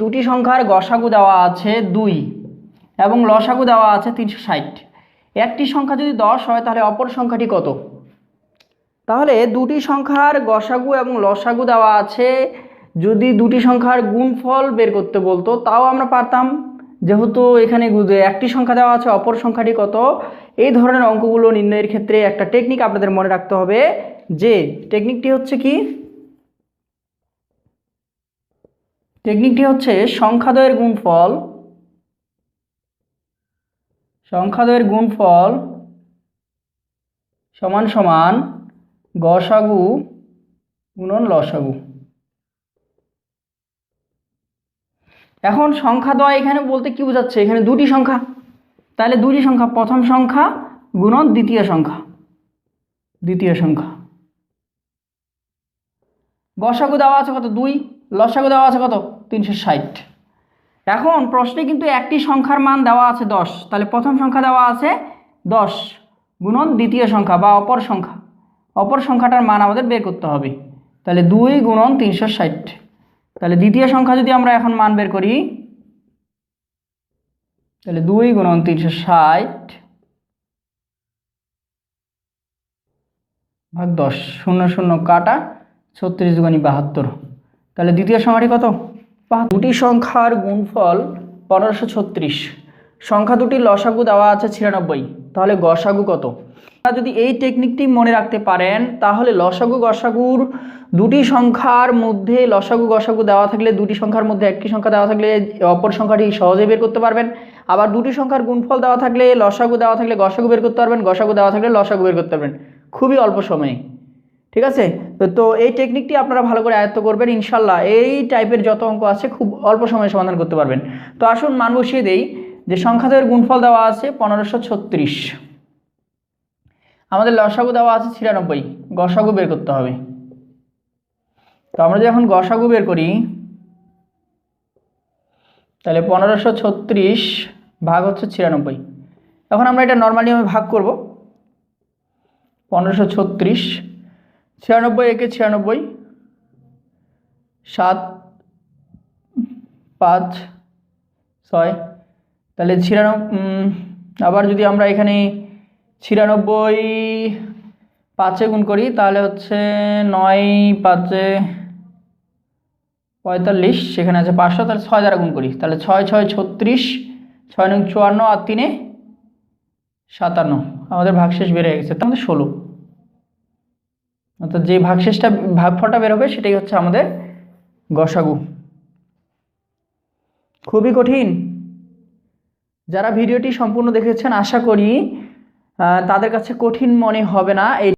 দুটি সংখ্যার গসাগু দেওয়া আছে দুই এবং লসাগু দেওয়া আছে তিনশো ষাট। একটি সংখ্যা যদি দশ হয়, তাহলে অপর সংখ্যাটি কত? তাহলে দুটি সংখ্যার গসাগু এবং লসাগু দেওয়া আছে, যদি দুটি সংখ্যার গুণফল বের করতে বলতো, তাও আমরা পারতাম। যেহেতু এখানে একটি সংখ্যা দেওয়া আছে, অপর সংখ্যাটি কত? এই ধরনের অঙ্কগুলো নির্ণয়ের ক্ষেত্রে একটা টেকনিক আপনাদের মনে রাখতে হবে যে টেকনিকটি হচ্ছে কি? টেকনিকটি হচ্ছে সংখ্যাদ্বয়ের গুণফল সংখ্যাদ্বয়ের গুণফল সমান সমান গসাগু গুণন লসাগু। এখন সংখ্যা দ্বয় এখানে বলতে কি বোঝাচ্ছে? এখানে দুটি সংখ্যা। তাহলে দুটি সংখ্যা। প্রথম সংখ্যা গুণন দ্বিতীয় সংখ্যা। দ্বিতীয় সংখ্যা। গসাগু দেওয়া আছে কত? দুই। লসাগু দেওয়া আছে কত? তিনশো ষাট। এখন প্রশ্নে কিন্তু একটি সংখ্যার মান দেওয়া আছে দশ। তাহলে প্রথম সংখ্যা দেওয়া আছে দশ গুণন দ্বিতীয় সংখ্যা বা অপর সংখ্যা। অপর সংখ্যাটার মান আমাদের বের করতে হবে। তাহলে দুই গুণন তিনশো ষাট। তাহলে দ্বিতীয় সংখ্যা যদি আমরা এখন মান বের করি, তাহলে দুই গুণন তিনশো ষাট ভাগ দশ, শূন্য শূন্য কাটা ছত্রিশ দুগুণি বাহাত্তর। তাহলে দ্বিতীয় সংখ্যাটি কত। দুটি সংখ্যার গুণফল পনেরোশো ছত্রিশ। সংখ্যা দুটি লসাগু দেওয়া আছে ছিয়ানব্বই। তাহলে গসাগু কত? আপনারা যদি এই টেকনিকটি মনে রাখতে পারেন, তাহলে লসাগু গসাগুর দুটি সংখ্যার মধ্যে লসাগু গসাগু দেওয়া থাকলে দুটি সংখ্যার মধ্যে একটি সংখ্যা দেওয়া থাকলে অপর সংখ্যাটি সহজে বের করতে পারবেন। আবার দুটি সংখ্যার গুণফল দেওয়া থাকলে লসাগু দেওয়া থাকলে গসাগু বের করতে পারবেন, গসাগু দেওয়া থাকলে লসাগু বের করতে পারবেন। খুবই অল্প সময়ে। ঠিক আছে? তো এই টেকনিকটি আপনারা ভালো করে আয়ত্ত করবেন, ইনশাল্লাহ। এই টাইপের যত অঙ্ক আছে, খুব অল্প সময়ে সমাধান করতে পারবেন। তো আসুন মান বসিয়ে দেই, যে সংখ্যাদের গুণফল দেওয়া আছে পনেরোশো ছত্রিশ। আমাদের লসাগু দেওয়া আছে ছিয়ানব্বই। গসাগু বের করতে হবে। তো আমরা যখন গসাগু বের করি, তাহলে পনেরোশো ছত্রিশ ভাগ হচ্ছে ছিয়ানব্বই। এখন আমরা এটা নর্মালি আমি ভাগ করব। পনেরোশো ছত্রিশ ছিয়ানব্বই, একে ছিয়ানব্বই, সাত, পাঁচ, ছয়, তাহলে ছিয়ানব্বই আবার যদি আমরা এখানে ছিয়ানব্বই পাঁচে গুণ করি, তাহলে হচ্ছে নয় পাঁচে পঁয়তাল্লিশ, সেখানে আছে পাঁচশো, তাহলে ছয় দ্বারা গুণ করি, তাহলে ছয় ছয়, ছত্রিশ, ছয় নং চুয়ান্ন আর তিনে সাতান্ন, আমাদের ভাগশেষ বেড়ে গেছে তাহলে ষোলো। অর্থাৎ যে ভাগশেষটা, ভাগফলটা বের হবে সেটাই হচ্ছে আমাদের গসাগু। খুবই কঠিন। যারা ভিডিওটি সম্পূর্ণ দেখেছেন, আশা করি তাদের কাছে কঠিন মনে হবে না। এই